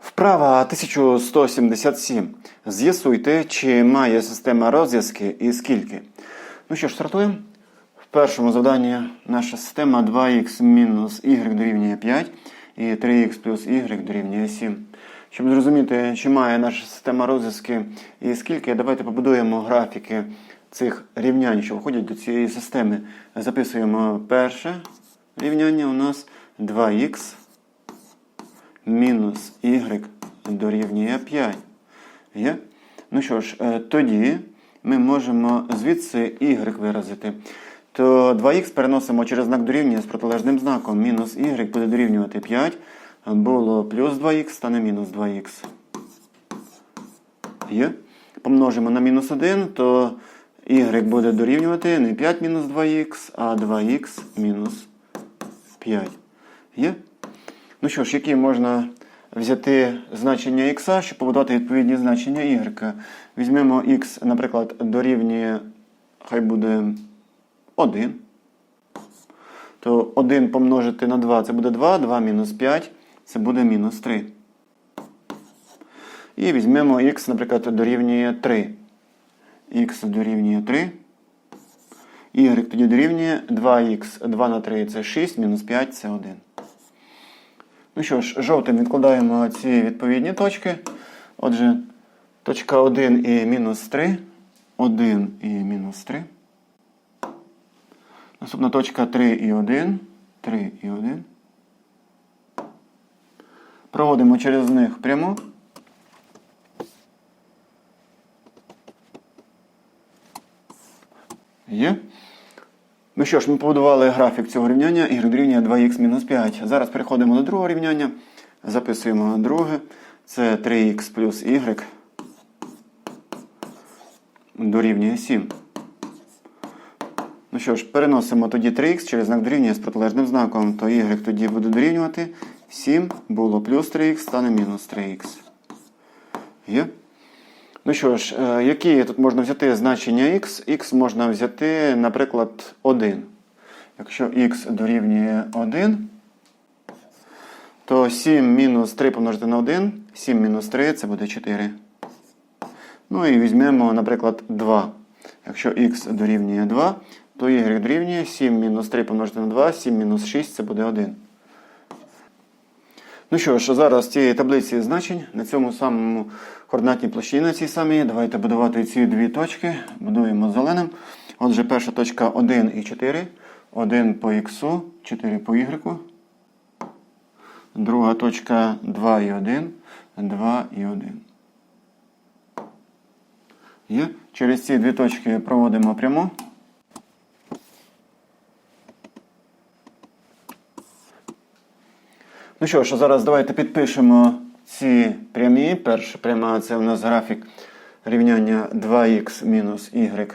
Вправа 1177. З'ясуйте, чи має система розв'язки і скільки. Ну що ж, стартуємо. В першому завданні наша система 2х мінус y дорівнює 5 і 3х плюс y дорівнює 7. Щоб зрозуміти, чи має наша система розв'язки і скільки, давайте побудуємо графіки цих рівнянь, що входять до цієї системи. Записуємо перше рівняння у нас 2х мінус y дорівнює 5. Є? Ну що ж, е, тоді ми можемо звідси y виразити. То 2х переносимо через знак дорівнює з протилежним знаком. Мінус y буде дорівнювати 5. Було плюс 2х, стане мінус 2х. Є? Помножимо на мінус 1, то y буде дорівнювати не 5 мінус 2х, а 2х мінус 5. Є? Ну що ж, які можна взяти значення х, щоб побудувати відповідні значення y. Візьмемо х, наприклад, дорівнює, хай буде 1. То 1 помножити на 2 це буде 2, 2 мінус 5 це буде мінус 3. І візьмемо х, наприклад, дорівнює 3. х дорівнює 3. Y тоді дорівнює 2х, 2 на 3 це 6, мінус 5 це 1. Ну що ж, жовтим відкладаємо ці відповідні точки. Отже, точка 1 і мінус 3. 1 і мінус 3. Наступна точка 3 і 1. 3 і 1. Проводимо через них пряму. Є. Ну що ж, ми побудували графік цього рівняння y дорівнює 2х мінус 5. Зараз переходимо до другого рівняння. Записуємо друге. Це 3х плюс y дорівнює 7. Ну що ж, переносимо тоді 3х через знак дорівнює з протилежним знаком, то y тоді буде дорівнювати 7, було плюс 3х, стане мінус 3х. Є? Ну що ж, е, які тут можна взяти значення x? x можна взяти, наприклад, 1. Якщо x дорівнює 1, то 7 мінус 3 помножити на 1, 7 мінус 3 це буде 4. Ну і візьмемо, наприклад, 2. Якщо x дорівнює 2, то y дорівнює 7 мінус 3 помножити на 2, 7 мінус 6 це буде 1. Ну що ж, зараз цієї таблиці значень на цьому самому координатній площині на цій самій. Давайте будувати ці дві точки. Будуємо зеленим. Отже, перша точка 1 і 4. 1 по х, 4 по y. Друга точка 2 і 1, 2 і 1. Є. Через ці дві точки проводимо пряму. Ну що ж, зараз давайте підпишемо ці прямі. Перша пряма це у нас графік рівняння 2х мінус y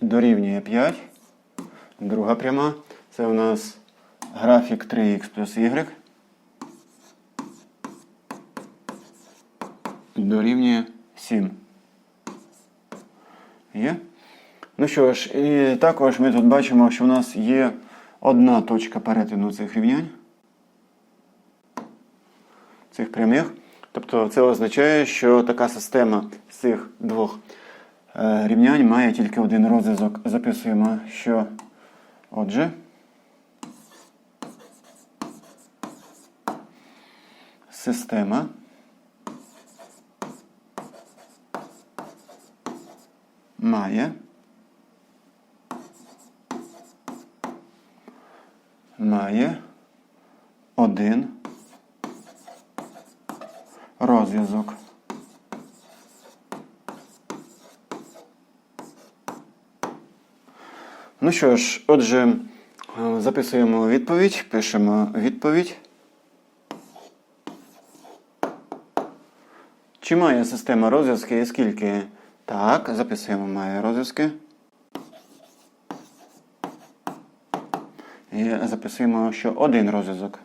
дорівнює 5. Друга пряма це у нас графік 3х плюс y дорівнює 7. Є? Ну що ж, і також ми тут бачимо, що у нас є одна точка перетину цих рівнянь, цих прямих. Тобто це означає, що така система цих двох е, рівнянь має тільки один розв'язок. Записуємо, що отже. Система має має один розв'язок. Ну що ж, отже, е, записуємо відповідь, пишемо відповідь. Чи має система розв'язки і скільки? Так, записуємо має розв'язки. Записуємо, що один розв'язок.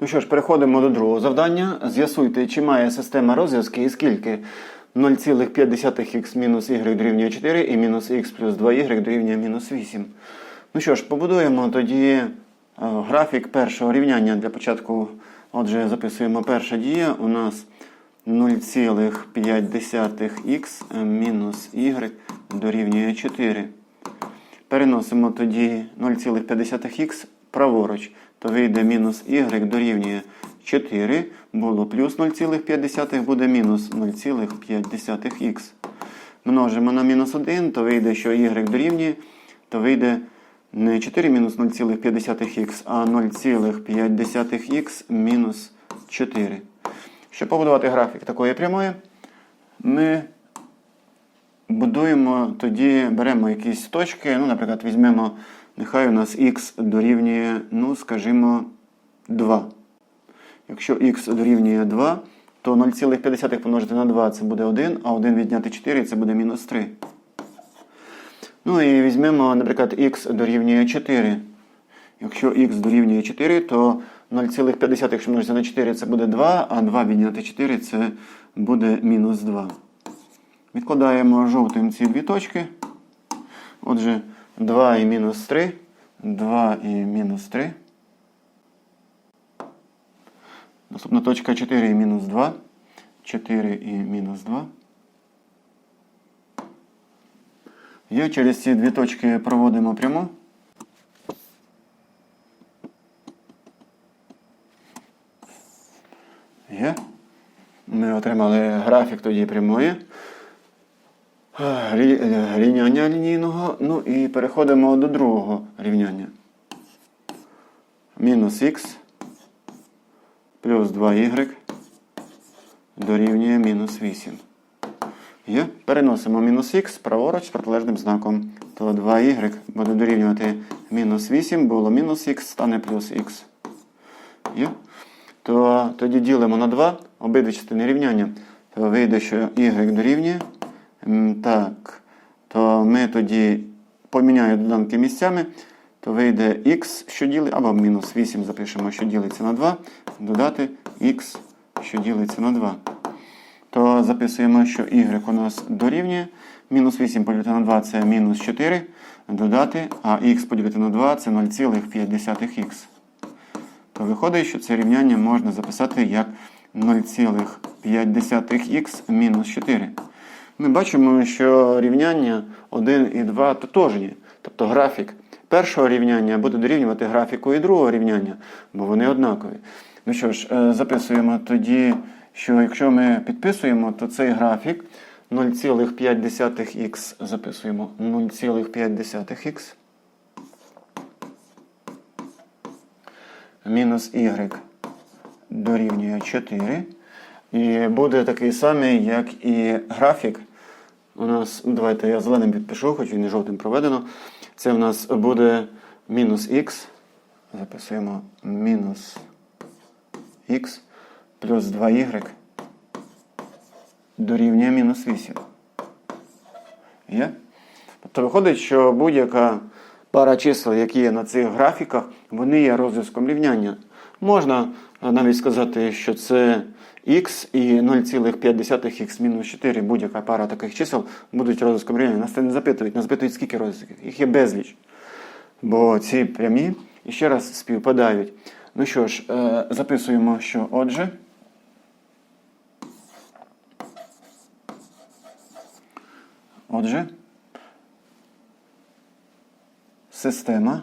Ну що ж, переходимо до другого завдання. З'ясуйте, чи має система розв'язки і скільки 0,5х мінус y дорівнює 4 і мінус х плюс 2y дорівнює мінус 8. Ну що ж, побудуємо тоді графік першого рівняння для початку. Отже, записуємо перша дія. У нас 0,5х мінус y дорівнює 4. Переносимо тоді 0,5х праворуч, то вийде мінус y дорівнює 4. Було плюс 0,5, буде мінус 0,5х. Множимо на мінус 1, то вийде, що y дорівнює, то вийде не 4 мінус 0,5х, а 0,5х мінус 4. Щоб побудувати графік такої прямої, ми будуємо, тоді беремо якісь точки. Ну, наприклад, візьмемо, нехай у нас х дорівнює, ну, скажімо, 2. Якщо х дорівнює 2, то 0,5 помножити на 2 це буде 1, а 1 відняти 4 це буде мінус 3. Ну і візьмемо, наприклад, х дорівнює 4. Якщо х дорівнює 4, то 0,5, якщо на 4, це буде 2, а 2 відняти 4 це буде мінус 2. Відкладаємо жовтим ці дві точки. Отже, 2 і мінус 3. 2 і мінус 3. Наступна точка 4 і мінус 2. 4 і мінус 2. Є через ці дві точки проводимо пряму. Є. Ми отримали графік тоді прямої. Рі- Рівняння лінійного. Ну і переходимо до другого рівняння. Мінус х плюс 2y дорівнює мінус 8. Є. Переносимо мінус х праворуч протилежним знаком. То 2y буде дорівнювати мінус 8, було мінус х, стане плюс х. Є. То тоді ділимо на 2 обидві частини рівняння. То вийде, що y дорівнює. Так. То ми тоді поміняємо доданки місцями. То вийде х, що ділить, або мінус 8 запишемо, що ділиться на 2, додати х, що ділиться на 2 то записуємо, що y у нас дорівнює. Мінус 8 поділити на 2 це мінус 4. Додати, а х поділити на 2 це 0,5х. То виходить, що це рівняння можна записати як 0,5х мінус 4. Ми бачимо, що рівняння 1 і 2 тотожні. Тобто графік першого рівняння буде дорівнювати графіку і другого рівняння, бо вони однакові. Ну що ж, е, записуємо тоді, що якщо ми підписуємо, то цей графік 0,5х записуємо 0,5х мінус y дорівнює 4. І буде такий самий, як і графік. У нас, давайте я зеленим підпишу, хоч він і жовтим проведено. Це в нас буде мінус х. Записуємо мінус х плюс 2y дорівнює мінус 8. Є? Тобто виходить, що будь-яка пара чисел, які є на цих графіках, вони є розв'язком рівняння. Можна е, навіть сказати, що це х і 0,5х мінус 4, будь-яка пара таких чисел будуть розв'язком рівняння. Нас це не запитують, нас запитують, скільки розв'язків. Їх є безліч. Бо ці прямі ще раз співпадають. Ну що ж, е, записуємо, що отже. Отже, система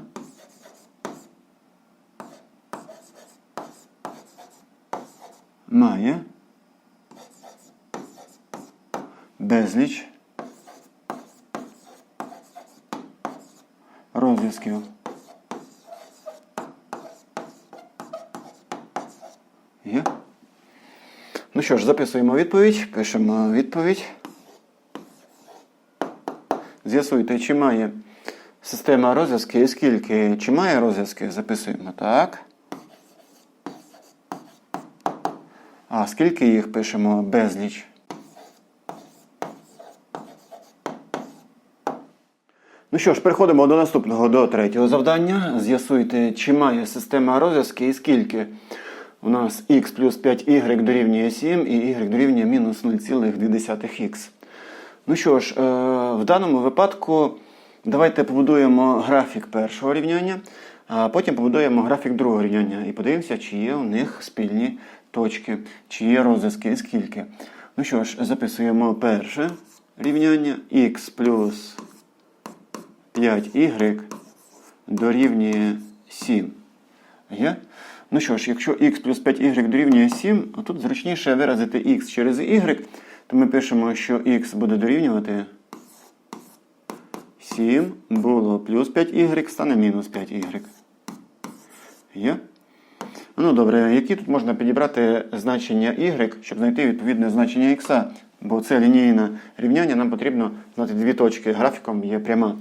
має безліч розв'язків. Є? Ну що ж, записуємо відповідь, пишемо відповідь. З'ясуйте, чи має система розв'язки і скільки, чи має розв'язки, записуємо так. А скільки їх пишемо безліч. Ну що ж, переходимо до наступного, до третього завдання. З'ясуйте, чи має система розв'язки і скільки. У нас х плюс 5y дорівнює 7 і y дорівнює мінус 0,2х. Ну що ж, е, в даному випадку давайте побудуємо графік першого рівняння. А потім побудуємо графік другого рівняння і подивимося, чи є у них спільні точки, чи є розв'язки скільки. Ну що ж, записуємо перше рівняння х плюс 5y дорівнює 7. Є? Ну що ж, якщо х плюс 5y дорівнює 7, а тут зручніше виразити х через y, то ми пишемо, що х буде дорівнювати 7 було плюс 5y, стане мінус 5y. Є? Ну добре, які тут можна підібрати значення y, щоб знайти відповідне значення x? Бо це лінійне рівняння, нам потрібно знати дві точки. Графіком є пряма.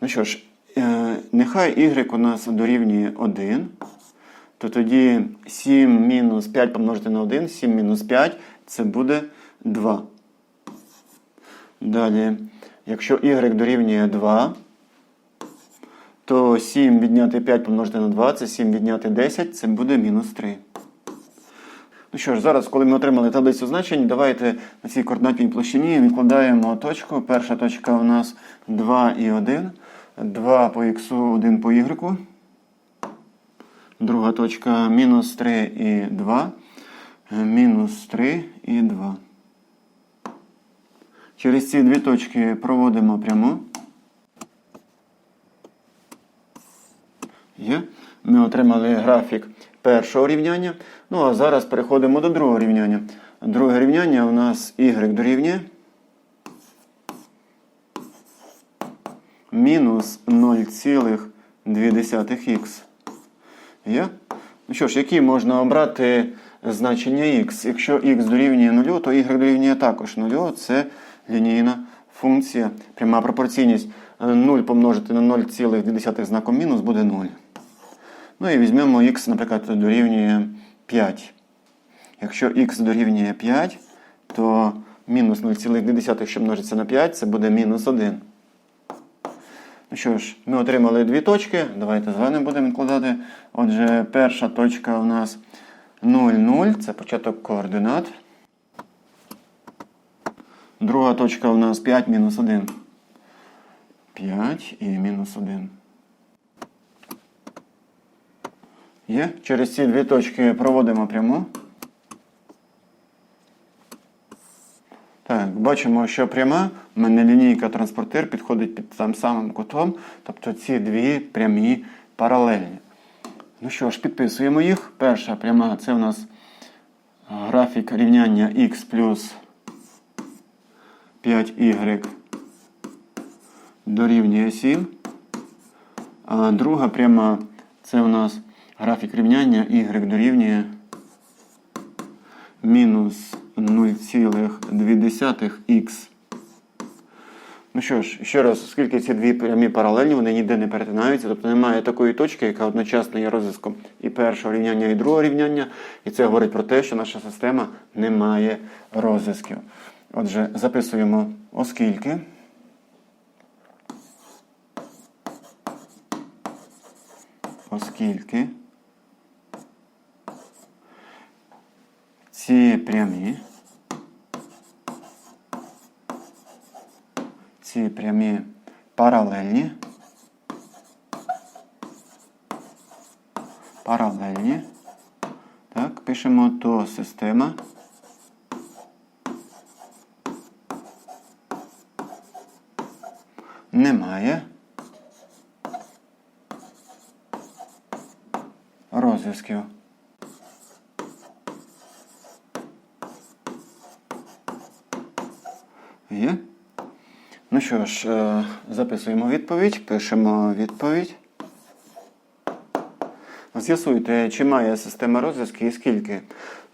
Ну що ж, е, нехай y у нас дорівнює 1, то тоді 7 мінус 5 помножити на 1, 7 мінус 5 це буде 2. Далі, якщо y дорівнює 2, то 7 відняти 5 помножити на 2, це 7 відняти 10, це буде мінус 3. Ну що ж, зараз, коли ми отримали таблицю значень, давайте на цій координатній площині відкладаємо точку. Перша точка у нас 2 і 1. 2 по х, 1 по y. Друга точка мінус 3 і 2. Мінус 3 і 2. Через ці дві точки проводимо пряму. Є. Ми отримали графік першого рівняння. Ну а зараз переходимо до другого рівняння. Друге рівняння у нас y дорівнює мінус 0,2х. Є? Ну що ж, які можна обрати значення х? Якщо х дорівнює 0, то y дорівнює також 0. Це лінійна функція, пряма пропорційність. 0 помножити на 0,2 знаком мінус буде 0. Ну і візьмемо х, наприклад, дорівнює 5. Якщо х дорівнює 5, то мінус 0,2, що множиться на 5, це буде мінус 1. Ну що ж, ми отримали дві точки. Давайте з вами будемо відкладати. Отже, перша точка у нас 0, 0, це початок координат. Друга точка у нас 5 мінус 1. 5 і мінус 1. Є. Через ці дві точки проводимо пряму. Так, бачимо, що пряма, в мене лінійка транспортир підходить під тим самим кутом. Тобто ці дві прямі паралельні. Ну що ж, підписуємо їх. Перша пряма це у нас графік рівняння х плюс 5y дорівнює 7. А друга пряма це у нас графік рівняння y дорівнює мінус 0,2х. Ну що ж, ще раз, оскільки ці дві прямі паралельні, вони ніде не перетинаються, тобто немає такої точки, яка одночасно є розв'язком і першого рівняння, і другого рівняння. І це говорить про те, що наша система не має розв'язків. Отже, записуємо оскільки. Оскільки ці прямі, ці прямі паралельні, паралельні, так, пишемо то система. Немає розв'язків. Є? Ну що ж, е, записуємо відповідь, пишемо відповідь. З'ясуйте, чи має система розв'язки і скільки.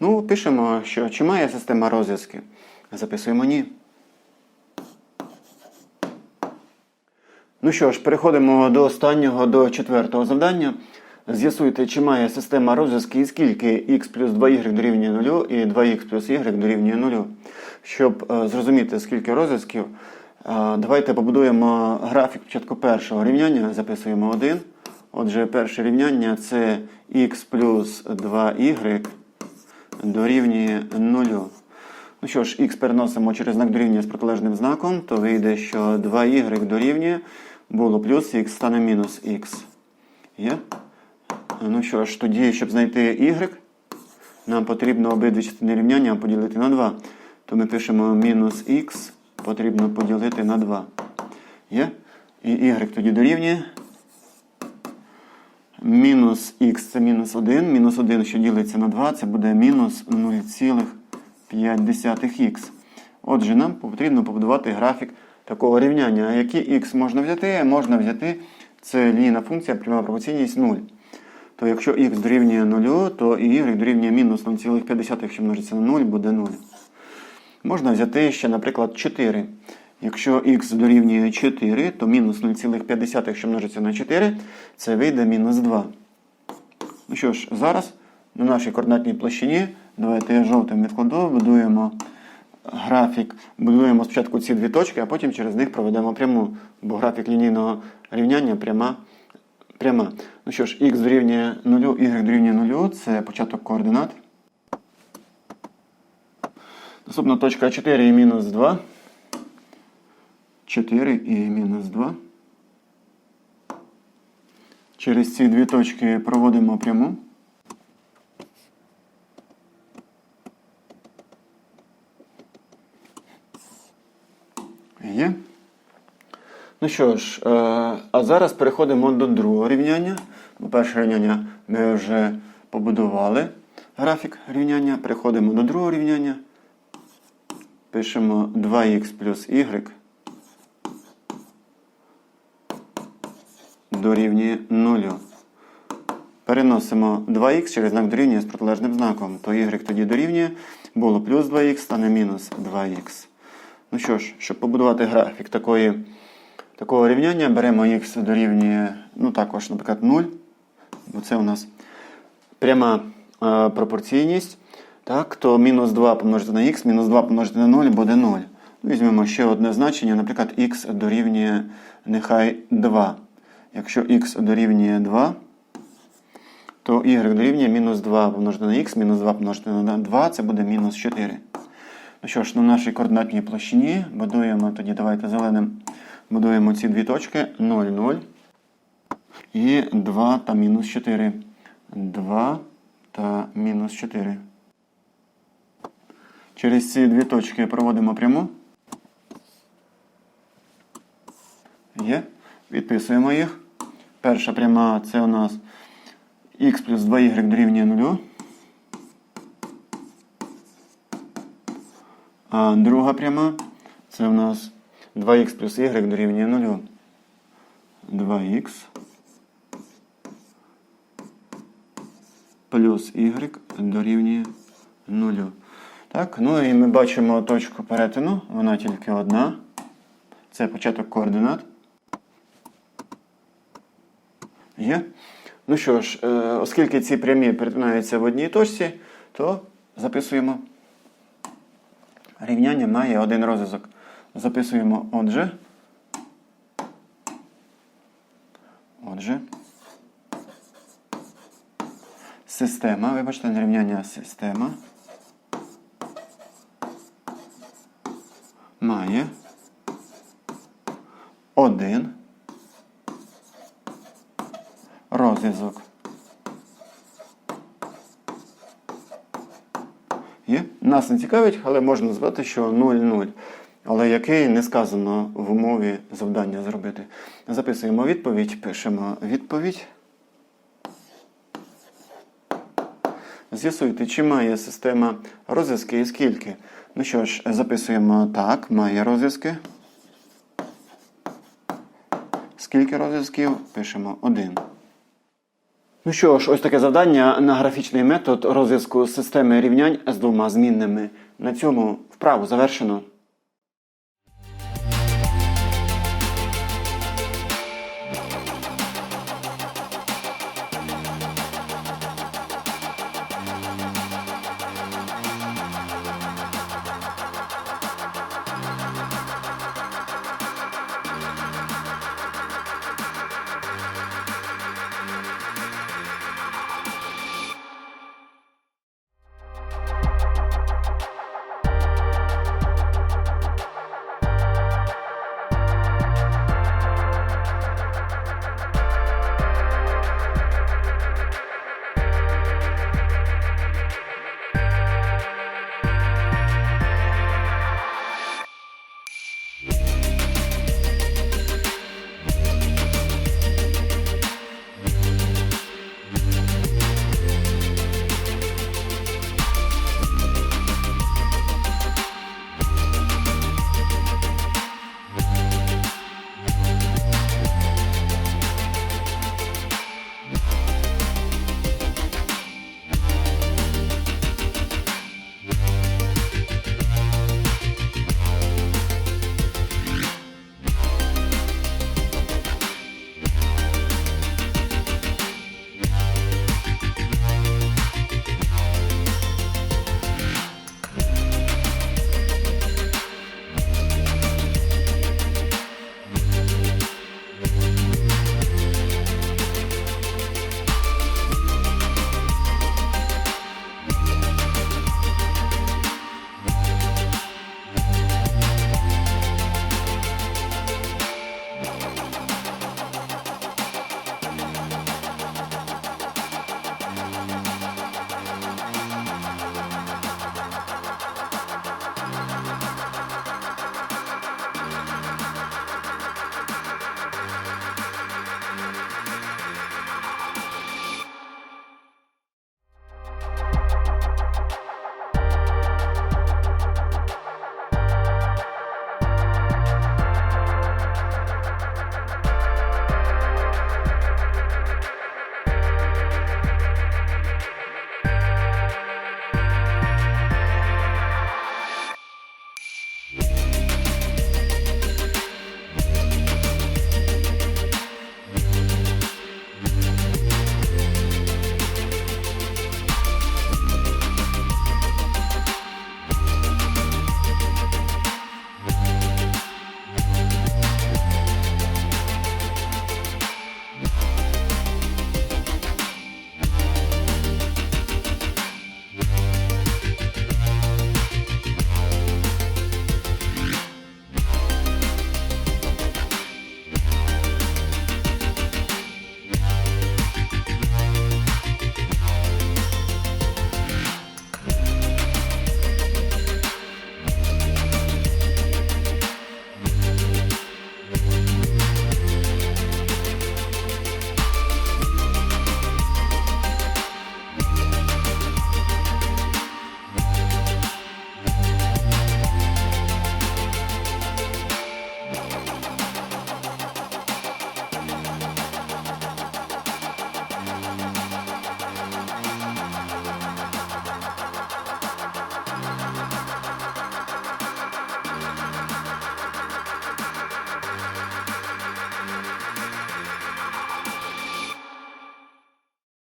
Ну, пишемо, що чи має система розв'язки. Записуємо ні. Ну що ж, переходимо до останнього, до четвертого завдання. З'ясуйте, чи має система розв'язки і скільки х плюс 2y дорівнює 0 і 2х плюс y дорівнює 0. Щоб е, зрозуміти, скільки розв'язків, давайте побудуємо графік початку першого рівняння. Записуємо 1. Отже, перше рівняння це х плюс 2y дорівнює 0. Ну що ж, х переносимо через знак дорівнює з протилежним знаком, то вийде, що 2y дорівнює було плюс х стане мінус х. Є? Ну що ж, тоді, щоб знайти y, нам потрібно обидві частини рівняння поділити на 2. То ми пишемо мінус х потрібно поділити на 2. Є? І y тоді дорівнює. Мінус х це мінус 1. Мінус 1, що ділиться на 2, це буде мінус 0,5х. Отже, нам потрібно побудувати графік такого рівняння. А які х можна взяти? Можна взяти це лінійна функція пряма пропорційність 0. То якщо х дорівнює 0, то y дорівнює мінус 0,5, якщо множиться на 0, буде 0. Можна взяти ще, наприклад, 4. Якщо х дорівнює 4, то мінус 0,5, якщо множиться на 4, це вийде мінус 2. Ну що ж, зараз на нашій координатній площині, давайте я жовтим відкладу, будуємо графік, будуємо спочатку ці дві точки, а потім через них проведемо пряму, бо графік лінійного рівняння пряма. пряма. Ну що ж, х дорівнює 0, y дорівнює 0, це початок координат. Наступна точка 4 і мінус 2. 4 і мінус 2. Через ці дві точки проводимо пряму. Є. Ну що ж, е, а зараз переходимо до другого рівняння. Перше рівняння ми вже побудували графік рівняння. Переходимо до другого рівняння. Пишемо 2х плюс y дорівнює 0. Переносимо 2х через знак дорівнює з протилежним знаком. То y тоді дорівнює. Було плюс 2х, стане мінус 2х. Ну що ж, щоб побудувати графік такої, такого рівняння, беремо х дорівнює, ну також, наприклад, 0. Бо це у нас пряма е, пропорційність. Так, то мінус 2 помножити на х, мінус 2 помножити на 0 буде 0. Візьмемо ще одне значення, наприклад, х дорівнює нехай 2. Якщо х дорівнює 2, то y дорівнює мінус 2 помножити на х, мінус 2 помножити на 2, це буде мінус 4. Ну що ж, на нашій координатній площині будуємо тоді, давайте зеленим будуємо ці дві точки 0, 0 і 2 та мінус 4. 2 та мінус 4. Через ці дві точки проводимо пряму. Є. Відписуємо їх. Перша пряма це у нас х плюс 2y дорівнює 0. А друга пряма це у нас 2х плюс y дорівнює 0. 2х плюс y дорівнює 0. Так, ну і ми бачимо точку перетину, вона тільки одна. Це початок координат. Є. Ну що ж, е, оскільки ці прямі перетинаються в одній точці, то записуємо. Рівняння має один розв'язок. Записуємо отже. Отже. Система, вибачте, рівняння, система. Має один розв'язок. Є? Нас не цікавить, але можна назвати, що 0,0. Але який не сказано в умові завдання зробити. Записуємо відповідь, пишемо відповідь. З'ясуйте, чи має система розв'язки і скільки. Ну що ж, записуємо так, має розв'язки. Скільки розв'язків? Пишемо 1. Ну що ж, ось таке завдання на графічний метод розв'язку системи рівнянь з двома змінними. На цьому вправу завершено.